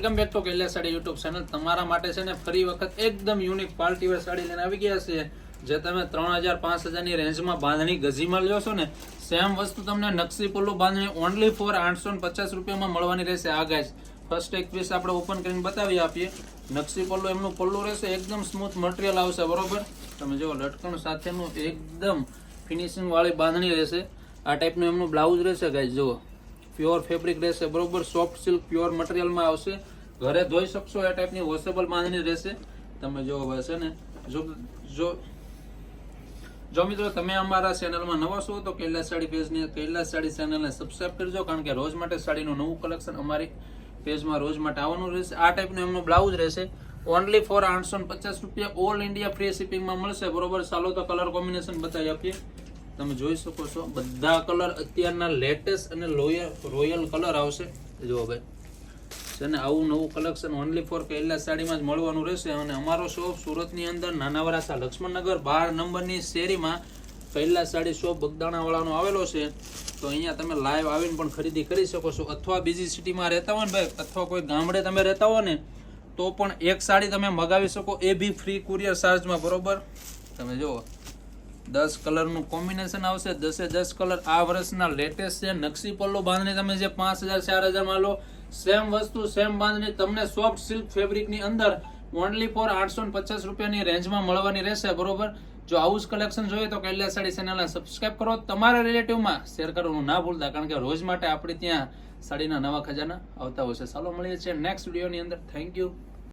Welcome back to Kailas sari YouTube channel. તમારા માટે છે ને ફરી વખત એકદમ યુનિક પાર્ટી વેર સાડી લઈને આવી ગયા છે જે તમે ત્રણ હજાર પાંચ હજારની રેન્જમાં બાંધણી ગઝીમાં લ્યો છો ને, સેમ વસ્તુ તમને નકશી પલ્લુ બાંધણી ઓનલી ફોર આઠસો પચાસ રૂપિયામાં મળવાની રહેશે આ ગાઈસ ફર્સ્ટ એક પીસ આપણે ઓપન કરીને બતાવી આપીએ. નકશી પલ્લુ એમનું પલ્લું રહેશે, એકદમ સ્મૂથ મટીરિયલ આવશે, બરોબર? તમે જુઓ, લટકણ સાથેનું એકદમ ફિનિશિંગ વાળી બાંધણી રહેશે. આ ટાઈપનું એમનું બ્લાઉઝ રહેશે ગાઈસ જુઓ. પ્યોર ફેબ્રિક રહેશે, બરોબર? સોફ્ટ સિલ્ક પ્યોર મટીરિયલમાં આવશે. ઘરે ધોઈ શકશો, એ ટાઈપની વોશેબલ બાંધણી રહેશે. તમે જો છે ને. જો જો જો મિત્રો તમે અમારા ચેનલમાં નવા છો, તો કૈલાસ સાડી પેજને કૈલાસ સાડી ચેનલને સબસ્ક્રાઇબ કરજો, કારણ કે રોજ માટે સાડીનું નવું કલેક્શન અમારી પેજમાં રોજ માટે આવવાનું રહેશે. આ ટાઈપનું એમનું બ્લાઉઝ રહેશે. ઓનલી ફોર આઠસો પચાસ રૂપિયા ઓલ ઇન્ડિયા ફ્રી શિપિંગમાં મળશે. બરોબર? ચાલો તો કલર કોમ્બિનેશન બતાવી આપીએ. તમે જોઈ શકો છો. બધા કલર અત્યારના લેટેસ્ટ અને લોયર રોયલ કલર આવશે. જુઓ ભાઈ. છે ને, આવું નવું કલેક્શન ઓનલી ફોર કૈલાસ સાડીમાં જ મળવાનું રહેશે. અને અમારો શોપ સુરતની અંદર નાના વરાસા લક્ષ્મણનગર, બાર નંબરની શેરીમાં કૈલાસ સાડી શોપ બગદાણાવાળાનો આવેલો છે. તો અહીંયા તમે લાઈવ આવીને પણ ખરીદી કરી શકો છો. અથવા બીજી સિટીમાં રહેતા હો ને ભાઈ, અથવા કોઈ ગામડે તમે રહેતા હો ને, તો પણ એક સાડી તમે મગાવી શકો. એ બી ફ્રી કુરિયર ચાર્જમાં બરોબર? તમે જુઓ. દસ કલરનું કોમ્બિનેશન આવશે. દસે દસ કલર આ વર્ષના લેટેસ્ટ છે. નકશી પલ્લો બાંધણી તમે જે પાંચ હજાર, ચાર હજારમાં લો સેમ વસ્તુ, સેમ બાંધણી તમને સોફ્ટ સિલ્ક ફેબ્રિકની અંદર ઓનલી ફોર આઠસો પચાસ રૂપિયાની રેન્જમાં મળવાની રહેશે, બરોબર? જો આવું જ કલેક્શન જોઈએ તો કૈલાસ સાડી ચેનલને સબસ્ક્રાઇબ કરો. તમારા રિલેટિવમાં શેર કરવાનું ના ભૂલતા, કારણ કે રોજ માટે આપણે ત્યાં સાડીના નવા ખજાના આવતા હોય છે. ચાલો મળીએ છીએ નેક્સ્ટ વિડીયોની અંદર. Thank you